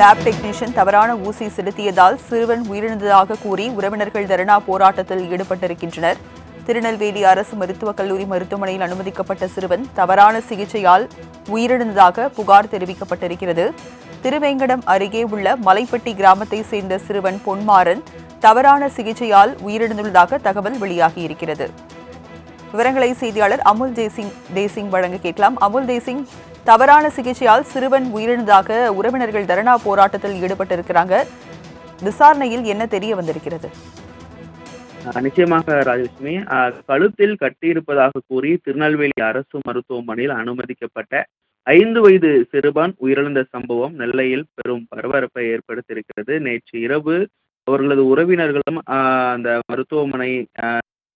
Lab technician தவறான ஊசி செலுத்தியதால் சிறுவன் உயிரிழந்ததாக கூறி உறவினர்கள் தர்ணா போராட்டத்தில் ஈடுபட்டிருக்கின்றனர். திருநெல்வேலி அரசு மருத்துவக் கல்லூரி மருத்துவமனையில் அனுமதிக்கப்பட்ட சிறுவன் தவறான சிகிச்சையால் உயிரிழந்ததாக புகார் தெரிவிக்கப்பட்டிருக்கிறது. திருவேங்கடம் அருகே உள்ள மலைப்பட்டி கிராமத்தை சேர்ந்த சிறுவன் பொன்மாறன் தவறான சிகிச்சையால் உயிரிழந்துள்ளதாக தகவல் வெளியாகியிருக்கிறது. விவரங்களை செய்தியாளர் அமுல் ஜெய்சிங் தேசிங் வழங்க கேட்கலாம். அமுல் தேசிங் தவறான சிகிச்சையால் சிறுவன் உயிரிழந்ததாக உறவினர்கள் தர்ணா போராட்டத்தில் ஈடுபட்டிருக்கிறாங்க. விசாரணையில் என்ன தெரிய வந்திருக்கிறது? நிச்சயமாக ராஜலட்சுமி கழுத்தில் கட்டியிருப்பதாக கூறி திருநெல்வேலி அரசு மருத்துவமனையில் அனுமதிக்கப்பட்ட ஐந்து வயது சிறுவன் உயிரிழந்த சம்பவம் நெல்லையில் பெரும் பரபரப்பை ஏற்படுத்தியிருக்கிறது. நேற்று இரவு அவர்களது உறவினர்களும் அந்த மருத்துவமனை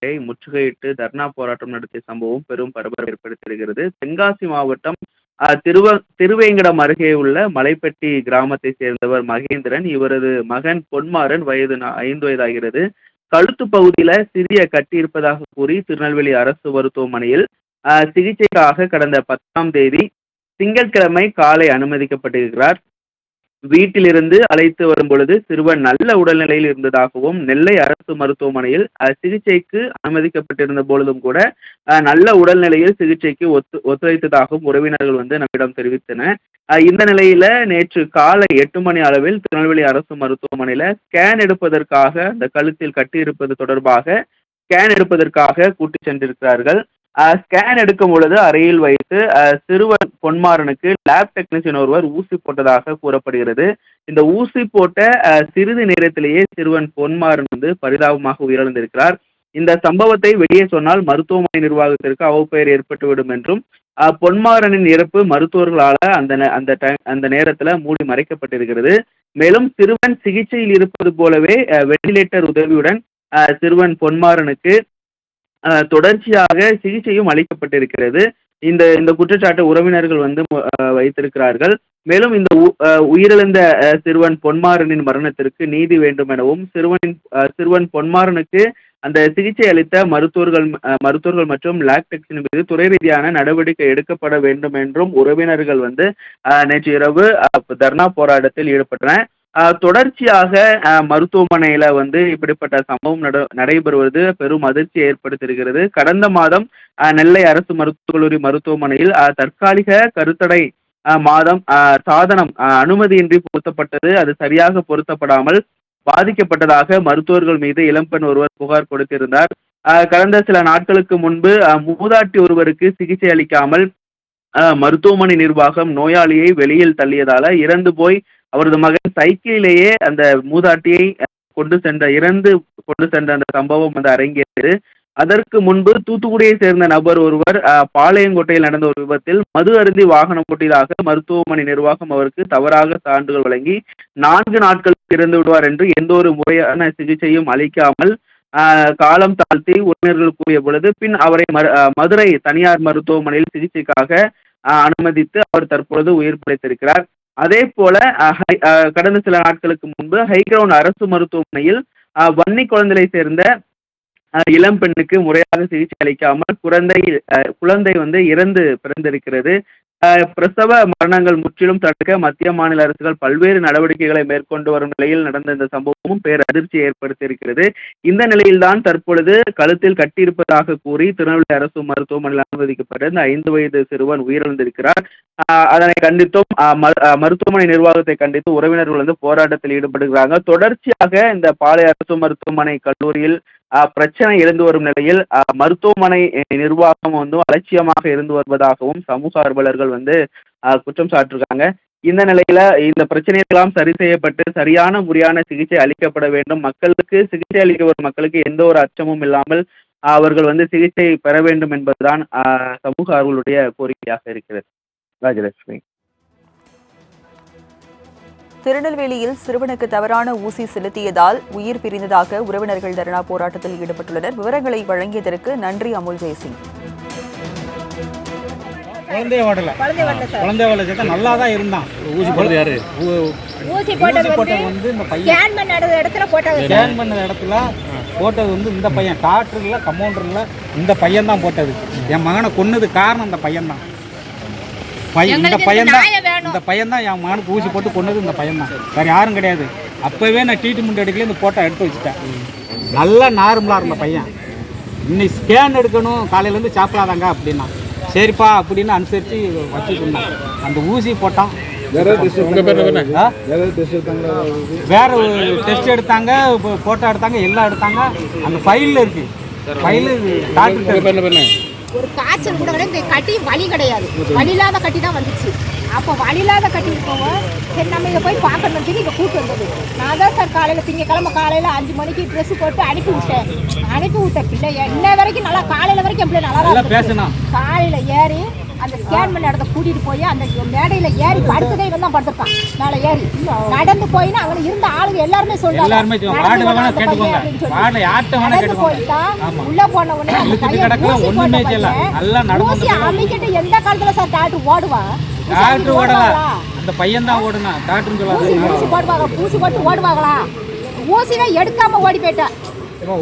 முற்றுகையிட்டு தர்ணா போராட்டம் நடத்திய சம்பவம் பெரும் பரபரப்பை ஏற்படுத்தியிருக்கிறது. தென்காசி மாவட்டம் திருவ திருவேங்கடம் அருகே உள்ள மலைப்பட்டி கிராமத்தை சேர்ந்தவர் மகேந்திரன். இவரது மகன் பொன்மாறன் வயது நா- ஐந்து வயதாகிறது. கழுத்து பகுதியில சிறிய கட்டி இருப்பதாக கூறி திருநெல்வேலி அரசு மருத்துவமனையில் சிகிச்சைக்காக கடந்த பத்தாம் தேதி திங்கட்கிழமை காலை அனுமதிக்கப்பட்டிருக்கிறார். வீட்டிலிருந்து அழைத்து வரும் பொழுது சிறுவன் நல்ல உடல்நிலையில் இருந்ததாகவும் நெல்லை அரசு மருத்துவமனையில் சிகிச்சைக்கு அனுமதிக்கப்பட்டிருந்த பொழுதும் கூட நல்ல உடல்நிலையில் சிகிச்சைக்கு ஒத்து ஒத்துழைத்ததாகவும் உறவினர்கள் வந்து நம்மிடம் தெரிவித்தனர். இந்த நிலையில நேற்று காலை எட்டு மணி அளவில் திருநெல்வேலி அரசு மருத்துவமனையில ஸ்கேன் எடுப்பதற்காக அந்த கழுத்தில் கட்டியிருப்பது தொடர்பாக ஸ்கேன் எடுப்பதற்காக கூட்டி சென்றிருக்கிறார்கள். ஸ்கேன் எடுக்கும் பொழுது அறையில் வைத்து சிறுவன் பொன்மாறனுக்கு லேப் டெக்னீஷியன் ஒருவர் ஊசி போட்டதாக கூறப்படுகிறது. இந்த ஊசி போட்ட சிறிது நேரத்திலேயே சிறுவன் பொன்மாறன் வந்து பரிதாபமாக உயிரிழந்திருக்கிறார். இந்த சம்பவத்தை வெளியே சொன்னால் மருத்துவமனை நிர்வாகத்திற்கு அவப்பெயர் ஏற்பட்டுவிடும் என்றும் பொன்மாறனின் இறப்பு மருத்துவர்களால அந்த அந்த டைம் அந்த நேரத்துல மூடி மறைக்கப்பட்டிருக்கிறது. மேலும் சிறுவன் சிகிச்சையில் இருப்பது போலவே வெண்டிலேட்டர் உதவியுடன் சிறுவன் பொன்மாறனுக்கு தொடர்ச்சியாக சிகிச்சையும் அளிக்கப்பட்டிருக்கிறது. இந்த இந்த குற்றச்சாட்டு உறவினர்கள் வந்து வைத்திருக்கிறார்கள். மேலும் இந்த உ- உயிரிழந்த சிறுவன் பொன்மாறனின் மரணத்திற்கு நீதி வேண்டும் எனவும் சிறுவனின் சிறுவன் பொன்மாறனுக்கு அந்த சிகிச்சை அளித்த மருத்துவர்கள் மருத்துவர்கள் மற்றும் லாக்டெக்ஸின் மீது துறை ரீதியான நடவடிக்கை எடுக்கப்பட வேண்டும் என்றும் உறவினர்கள் வந்து நேற்று இரவு தர்ணா போராட்டத்தில் ஈடுபட்டனர். தொடர்ச்சியாக மருத்துவமனையில் மருத்துவமனையில வந்து இப்படிப்பட்ட சம்பவம் நட நடைபெறுவது பெரும் அதிர்ச்சி ஏற்படுத்தியிருக்கிறது. கடந்த மாதம் நெல்லை அரசு மருத்துவக் கல்லூரி மருத்துவமனையில் தற்காலிக கருத்தடை மாதம் சாதனம் அனுமதியின்றி பொருத்தப்பட்டது. அது சரியாக பொருத்தப்படாமல் பாதிக்கப்பட்டதாக மருத்துவர்கள் மீது இளம்பெண் ஒருவர் புகார் கொடுத்திருந்தார். கடந்த சில நாட்களுக்கு முன்பு மூதாட்டி ஒருவருக்கு சிகிச்சை அளிக்காமல் மருத்துவமனை நிர்வாகம் நோயாளியை வெளியில் தள்ளியதால இறந்து போய் அவரது மகன் சைக்கிளிலேயே அந்த மூதாட்டியை கொண்டு சென்ற இறந்து கொண்டு சென்ற அந்த சம்பவம் வந்து அரங்கேறியது. அதற்கு முன்பு தூத்துக்குடியை சேர்ந்த நபர் ஒருவர் பாளையங்கோட்டையில் நடந்த ஒரு விபத்தில் மது அருந்தி வாகனம் ஓட்டியதாக மருத்துவமனை நிர்வாகம் அவருக்கு தவறாக சான்றுகள் வழங்கி நான்கு நாட்கள் இறந்து விடுவார் என்று எந்த ஒரு முறையான சிகிச்சையும் அளிக்காமல் காலம் தாழ்த்தி உறவினர்கள் கூறிய பொழுது பின் அவரை மதுரை தனியார் மருத்துவமனையில் சிகிச்சைக்காக அனுமதித்து அவர் தற்பொழுது உயிர் பிழைத்திருக்கிறார். அதே போல ஹை- கடந்த சில நாட்களுக்கு முன்பு ஹைகிரவுண்ட் அரசு மருத்துவமனையில் வன்னி குழந்தையை சேர்ந்த இளம் பெண்ணுக்கு முறையாக சிகிச்சை அளிக்காமல் குழந்தை குழந்தை வந்து இறந்து பிறந்திருக்கிறது. பிரசவ மரணங்கள் முற்றிலும் தடுக்க மத்திய மாநில அரசுகள் பல்வேறு நடவடிக்கைகளை மேற்கொண்டு வரும் நிலையில் நடந்த இந்த சம்பவமும் பேரதிர்ச்சியை ஏற்படுத்தியிருக்கிறது. இந்த நிலையில்தான் தற்பொழுது கழுத்தில் கட்டியிருப்பதாக கூறி திருநெல்வேலி அரசு மருத்துவமனையில் அனுமதிக்கப்பட்ட இந்த ஐந்து வயது சிறுவன் உயிரிழந்திருக்கிறார். அதனை கண்டித்தும் மருத்துவமனை நிர்வாகத்தை கண்டித்து உறவினர்கள் வந்து போராட்டத்தில் ஈடுபடுகிறாங்க. தொடர்ச்சியாக இந்த பாளை அரசு மருத்துவமனை கல்லூரியில் பிரச்சனை எழுந்து வரும் நிலையில் மருத்துவமனை நிர்வாகம் வந்து அலட்சியமாக இருந்து வருவதாகவும் சமூக ஆர்வலர்கள் வந்து குற்றம் சாட்டிருக்காங்க. இந்த நிலையில இந்த பிரச்சனைகளெல்லாம் சரி செய்யப்பட்டு சரியான முறையான சிகிச்சை அளிக்கப்பட வேண்டும். மக்களுக்கு சிகிச்சை அளிக்க வரும் மக்களுக்கு எந்த ஒரு அச்சமும் இல்லாமல் அவர்கள் வந்து சிகிச்சை பெற வேண்டும் என்பதுதான் சமூக ஆர்வலுடைய கோரிக்கையாக இருக்கிறது. ராஜலட்சுமி. திருநெல்வேலியில் சிறுவனுக்கு தவறான ஊசி செலுத்தியதால் உயிர் பிரிந்ததாக உறவினர்கள் தர்ணா போராட்டத்தில் ஈடுபட்டுள்ளனர். விவரங்களை வழங்கியதற்கு நன்றி அமுல் ஜெய்சிங். குழந்தைய ஓடல குழந்தை வரல சார். குழந்தைய ஓடல சேர்த்தா நல்லா தான் இருந்தான். ஊசி போடுறது யாரு? ஊ- ஊசி போட்டது வந்து இந்த பையன். ஸ்கேன் பண்ண இடத்துல போட்டாங்க சார். ஸ்கேன் பண்ண இடத்துல போட்டது வந்து இந்த பையன். டாக்டர்ல கம்பவுண்டர்ல இந்த பையன் தான் போட்டது. என் மகனை கொன்னது காரணம் அந்த பையன் தான் பையன் இந்த எங்களுக்கு பையன் இந்த தான். பையன் தான் என் மகனுக்கு ஊசி போட்டு கொண்டது இந்த பையன் தான். வேறு யாரும் கிடையாது. அப்போவே நான் ட்ரீட்மெண்ட் எடுக்கல இந்த போட்டோ எடுத்து வச்சுட்டேன். நல்லா நார்மலாக இருந்த பையன். இன்னைக்கு ஸ்கேன் எடுக்கணும் காலையிலேருந்து சாப்பிடாதாங்க அப்படின்னா. சரிப்பா அப்படின்னு அனுசரித்து வச்சுட்டு அந்த ஊசி போட்டான்? வேற ஒரு டெஸ்ட் எடுத்தாங்க போட்டோ எடுத்தாங்க எல்லாம் எடுத்தாங்க. அந்த ஃபைலில் இருக்கு. ஃபைலு டாக்டர் ஒரு காய்ச்சல் கூட கிடையாது இந்த கட்டி வலி கிடையாது. வலி இல்லாத கட்டி தான் வந்துச்சு. அப்போ வலி இல்லாத கட்டி இருக்கவங்க சரி நம்ம இதை போய் பார்க்கணும் சொல்லி இங்கே கூட்டு வந்தது. நான் தான் சார் காலையில் திங்கக்கிழமை காலையில் அஞ்சு மணிக்கு ட்ரெஸ் போட்டு அனுப்பி விட்டேன். அனுப்பி விட்ட பிள்ளைய இன்ன வரைக்கும் நல்லா காலையில் வரைக்கும் என் பிள்ளை நல்லா தான் காலையில் ஏறி அந்த ஸ்கேன் பண்ண இடத்த கூட்டிட்டு போய் அந்த மேடையில ஏறி படுத்ததே இவன் தான் படுத்திருக்கான். மேலே ஏறி. நடந்து போயின்னா அங்கே இருந்த ஆளுங்க எல்லாருமே சொல்றாங்க. சொல்லுவாங்க. பையன். போயிட்டான். உள்ள போன உடனே பையன் ஊசி போட்ட. பையன். அமைக்கிட்டு எந்த காலத்துல சார் டாக்டர் ஓடுவான் ஊசி டாக்டர் அமைக்கிட்டு ஓடல. ஓடுவாங்களா? அந்த பையன் தான் ஓடுனா. டாக்டர் ஊசி சொல்லாது. ஊசி போடுவாங்க. ஊசி போட்டு ஓடுவாங்களா? ஊசிவே எடுக்காம ஓடி போயிட்டேன்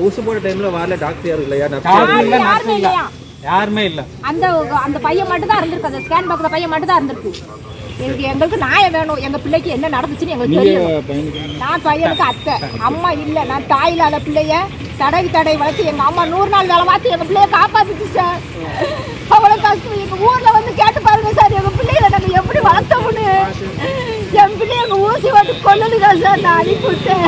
ஊசி போட டைம்ல வரல டாக்டர் யாரும் இல்லையா? டாக்டர் யாருமே இல்லையா? யாருமே இல்ல. அந்த அந்த பையன் மட்டும் தான் இருந்திருக்கு. அந்த ஸ்கேன் பார்க்குற பையன் மட்டும் தான் இருந்திருக்கு. எங்களுக்கு எங்களுக்கு நாயம் வேணும். எங்க பிள்ளைக்கு என்ன நடந்துச்சுன்னு எங்களுக்கு தெரியும். நான் பையனுக்கு அத்தை. அம்மா இல்ல. நான் தாய் இல்லாத பிள்ளைய தடவி தடவி வளர்த்து எங்க அம்மா நூறு நாள் வேலை பார்த்து எங்க பிள்ளைய காப்பாத்துச்சு சார் அவ்வளவு கஷ்டம். எங்க ஊர்ல வந்து கேட்டு பாருங்க சார் எங்க பிள்ளைகளை நாங்க எப்படி வளர்த்தோம்னு. என் பிள்ளைய எங்க ஊசி வந்து கொல்லுதுங்க சார் நான் அனுப்பி விட்டேன்.